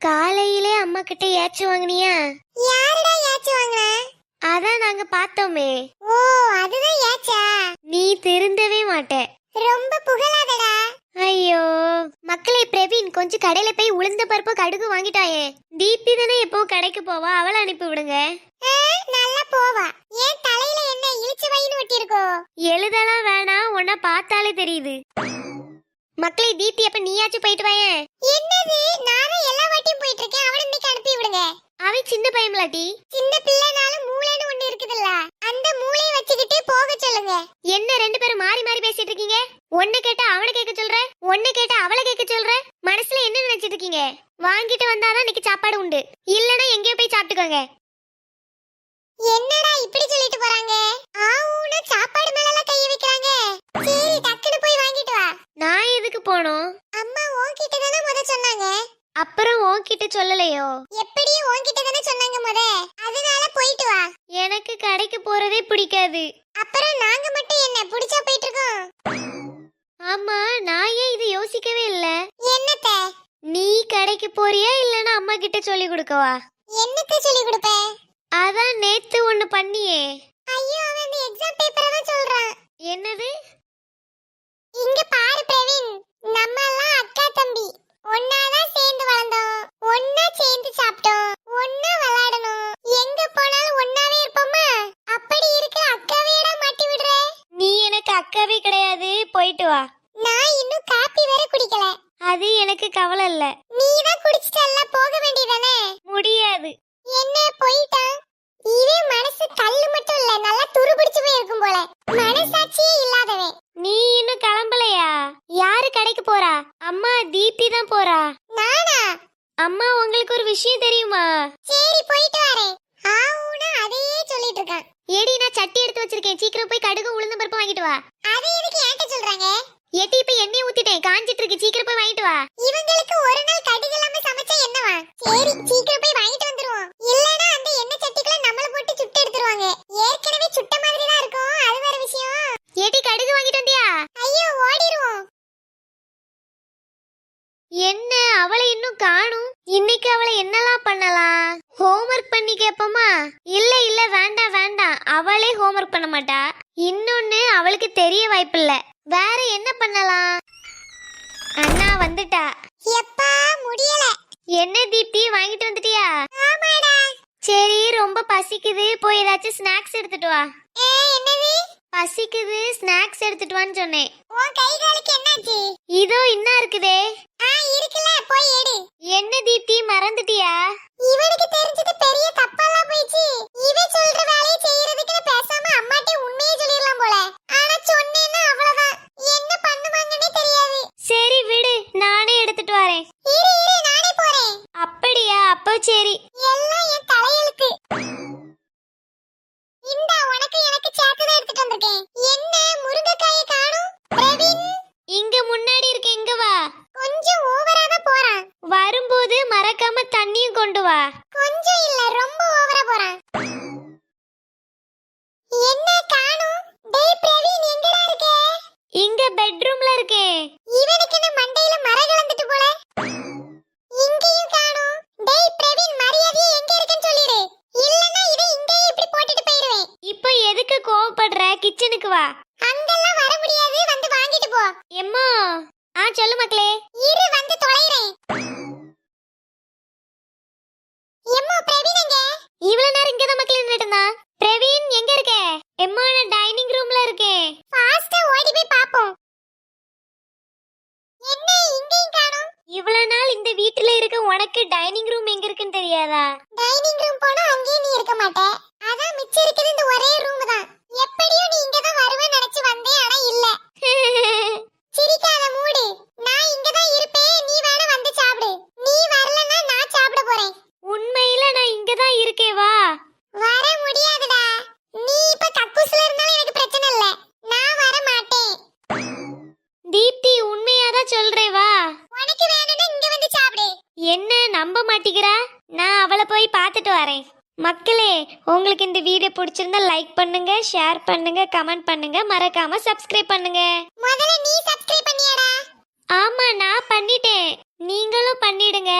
காலையிலே அம்மா கிட்ட ஏச்சு வாங்குனியா? யாருடா ஏச்சு வாங்குன? அதான் நாங்க பார்த்தோமே. ஓ அதுதான் ஏச்சா? நீ திருந்தவே மாட்ட. ரொம்ப புகழாதடா. ஐயோ மக்களே பிரவீன் கொஞ்சம் கடையில போய் உளுந்த பருப்பு கடுகு வாங்கிட்டாயே. தீப்தி தானே எப்போ கடைக்கு போவா? அவளை அனுப்பி விடுங்க. நல்லா போவா. ஏன் தலையில என்ன இழிச்சு வயின்னு ஒட்டி இருக்கோ எழுதலாம் வேணாம் உன்னை பார்த்தாலே தெரியுது. மக்களே தீப்தி அப்ப நீயாச்சும் போயிட்டு வாயேன். என்னது? நானும் போயிட்டு இருக்கேன் அவனை இன்னைக்கு அனுப்பி விடுங்க. அவன் சின்ன பையன்லாட்டி. சின்ன பிள்ளைனாலும் மூளைன்னு ஒண்ணு இருக்குதுல்ல. அந்த மூளையை வச்சுக்கிட்டே போக சொல்லுங்க. என்ன ரெண்டு பேரும் மாறி மாறி பேசிட்டு இருக்கீங்க? ஒண்ணு கேட்டா அவளை கேட்க சொல்ற? ஒண்ணு கேட்டா அவளை கேட்க சொல்ற? மனசுல என்ன நினைச்சிட்டு இருக்கீங்க? வாங்கிட்டு வந்தாதான் இன்னைக்கு சாப்பாடு உண்டு. இல்லனா எங்கேயோ போய் சாப்பிட்டுக்கோங்க. என்னடா இப்படி சொல்லிட்டு போறாங்க? ஆவுனா சாப்பாடு மேல கைய வைக்கிறாங்க. சரி டக்குனு போய் வாங்கிட்டு வா. நான் எதுக்கு போனோம்? அம்மா உன்கிட்ட தானே முத சொன்னாங்க. அப்புறம் உன்கிட்ட சொல்லலையோ? எப்படியும் உன்கிட்ட தானே சொன்னாங்க முத. அதனால போயிட்டு வா. எனக்கு கடைக்கு போறதே பிடிக்காது. அப்புறம் நாங்க மட்டும் என்ன புடிச்சா போயிட்டு இருக்கோம் ஆமா நான் ஏன் இது யோசிக்கவே இல்ல? என்னத்த? நீ கடைக்கு போறியா இல்லனா அம்மா கிட்ட சொல்லி கொடுக்கவா? என்னத்த சொல்லி கொடுப்ப? அதான் நேத்து ஒண்ணு பண்ணியே. ஐயோ அவன் எக்ஸாம் பேப்பரை தான் சொல்றான். என்னது? போயிட்டு வா. நான் இன்னும் காப்பி வேற குடிக்கல. அது எனக்கு கவலை இல்ல. நீ தான் குடிச்சிட்டல்ல போக வேண்டியதானே? முடியாது. என்ன போயிட்டான்? இவன் மனசு கல்லு மட்டும் இல்ல நல்லா துரு பிடிச்சு போய் இருக்கும் போல. மனசாட்சியே இல்லாதவன். நீ இன்னும் கிளம்பலையா? யாரு கடைக்கு போறா? அம்மா தீப்தி தான் போறா? நானா? அம்மா உங்களுக்கு ஒரு விஷயம் தெரியுமா? சரி போயிட்டு வரேன். ஆவுனா அதையே சொல்லிட்டு இருக்கான். ஏடி நான் சட்டி எடுத்து வச்சிருக்கேன். சீக்கிரம் போய் கடுகு உளுந்த பருப்பு வாங்கிட்டு வா. ஏட்டி இப்ப எண்ணெய் ஊத்திட்டேன். காஞ்சிட்டு இருக்கு. சீக்கிரம் போய் வாங்கிட்டு வா. இவங்களுக்கு ஒரு நாள் கடுகு இல்லாம சமைச்சா என்னவா? சரி சீக்கிரம் போய் வாங்கிட்டு வந்துருவோம். இல்லனா அந்த எண்ணெய் சட்டிக்குள்ள நம்மள போட்டு சுட்டு எடுத்துருவாங்க. ஏற்கனவே சுட்ட மாதிரி தான் இருக்கும். அது வேற விஷயம். ஏட்டி கடுகு வாங்கிட்டு வந்தியா? ஐயோ ஓடிடுவோம் என்ன? அவளை இன்னும் காணும்? இன்னைக்கு அவளை என்னலாம் பண்ணலாம்? ஹோம்ஒர்க் பண்ணி கேப்போமா இல்ல இல்ல வேண்டாம் வேண்டாம். அவளே ஹோம்ஒர்க் பண்ண மாட்டா. இன்னொன்னு அவளுக்கு தெரிய வாய்ப்பில்ல. வேற என்ன பண்ணலாம்? அண்ணா வந்துட்டா. எப்பா முடியல. என்ன தீப்தி வாங்கிட்டு வந்துட்டியா? ஆமாடா சரி ரொம்ப பசிக்குது. போய் ஏதாச்சும் ஸ்நாக்ஸ் எடுத்துட்டு வா. ஏ என்னது? பசிக்குது ஸ்நாக்ஸ் எடுத்துட்டு வான்னு சொன்னேன். உன் கை காலுக்கு என்னாச்சு? இதோ இன்னா இருக்குதே. ஆ இருக்குல்ல போய் எடு. என்ன தீப்தி மறந்துட்டியா? இவனுக்கு தெரிஞ்சது பெரிய தப்பெல்லாம் போயிடுச்சு. இவன் சொல்ற வேலையை செய்யறதுக்கு பெட்ரூம்ல இருக்கேன் இவனுக்கு என்ன மண்டையில மர கலந்துட்டு போல? இங்கேயும் காணும். டேய் பிரவீன் மரியாதையா எங்க இருக்கேன்னு சொல்லிடு. இல்லனா இதை இங்கேயே இப்படி போட்டுட்டு போயிடுவேன். இப்போ எதுக்கு கோவப்படுற? கிச்சனுக்கு வா. அங்கெல்லாம் வர முடியாது. வந்து வாங்கிட்டு போ. எம்மா. ஆ சொல்லு மக்களே. இரு வந்து தொலைறேன். எம்மா பிரவீன் எங்க? இவ்வளவு நேரம் இங்க தான் மக்களே நின்னுட்டு பிரவீன் எங்க இருக்க? எம்மா நான் டைனிங் ரூம்ல இருக்கேன் ஃபாஸ்டா ஓடி போய் பாப்போம் என்ன இங்கேயும் காணும் இவ்வளவு நாள் இந்த வீட்டுல இருக்க உனக்கு டைனிங் ரூம் எங்க இருக்குன்னு தெரியாதா? டைனிங் ரூம் போனா அங்கேயே நீ இருக்க மாட்டே அதான் மிச்சம் இருக்கிறது இந்த ஒரே ரூம் தான் எப்படியும் நீ இங்க தான் வருவேன்னு நினைச்சு வந்தேன் ஆனா இல்ல சிரிக்காத மூடு நான் இங்க தான் இருப்பேன் நீ வேணா வந்து சாப்பிடு நீ வரலன்னா நான் சாப்பிட போறேன் உண்மையில நான் இங்க தான் இருக்கேன் வா வர முடியாதுடா நீ இப்ப கக்கூஸ்ல இருந்தாலும் எனக்கு பிரச்சனை இல்ல நான் வர மாட்டேன் தீப்தி உண்மையா தான் சொல்றேன் வா உனக்கு வேணும்னா இங்க வந்து சாப்பிடு என்ன நம்ப மாட்டேங்கிறா நான் அவளை போய் பார்த்துட்டு வரேன். மக்களே உங்களுக்கு இந்த வீடியோ பிடிச்சிருந்தா லைக் பண்ணுங்க ஷேர் பண்ணுங்க கமெண்ட் பண்ணுங்க மறக்காம சப்ஸ்கிரைப் பண்ணுங்க. முதல்ல நீ சப்ஸ்கிரைப் பண்ணியாடா. ஆமா நான் பண்ணிட்டேன். நீங்களும் பண்ணிடுங்க.